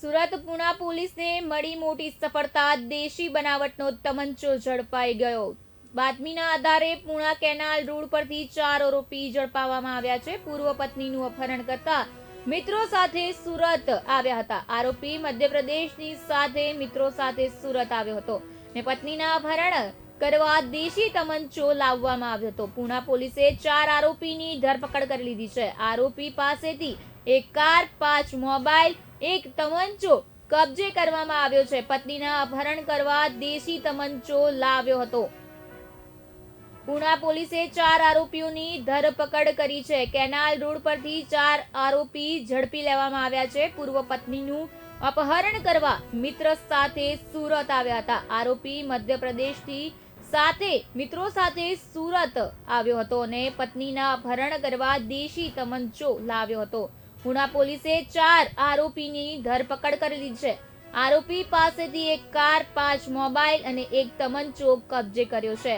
સુરત પુણા પોલીસને મળી મોટી સફળતા. દેશી બનાવટનો તમંચો ઝડપાઈ ગયો. બાતમીના આધારે પુણા કેનાલ રોડ પરથી ચાર આરોપી ઝડપાવવામાં આવ્યા છે. પૂર્વ પત્નીનું અપહરણ કરતા મિત્રો સાથે સુરત આવ્યા હતા. આરોપી મધ્યપ્રદેશની સાથે મિત્રો સાથે સુરત આવ્યો હતો ને પત્નીના અપહરણ કરવા દેશી તમંચો લાવવામાં આવ્યો હતો. પુણા પોલીસે ચાર આરોપીની ધરપકડ કરી લીધી છે. આરોપી પાસેથી એક કાર, પાંચ મોબાઈલ એક તમંચો કબજે કરવામાં આવ્યો છે. પત્નીના અપહરણ કરવા દેશી તમંચો લાવ્યો હતો. પુણા પોલીસે ચાર આરોપીઓની ધરપકડ કરી છે. કેનાલ રોડ પરથી ચાર આરોપી ઝડપી લેવામાં આવ્યા છે. પૂર્વ પત્નીનું અપહરણ કરવા મિત્ર સાથે સુરત આવ્યા હતા. આરોપી મધ્યપ્રદેશથી સાથે મિત્રો સાથે સુરત આવ્યો હતો અને પત્નીના અપહરણ કરવા દેશી તમંચો લાવ્યો હતો. પુણા પોલીસે ચાર આરોપીની ધરપકડ કરી છે. આરોપી પાસેથી એક કાર, પાંચ મોબાઈલ અને એક તમંચો કબજે કર્યો છે.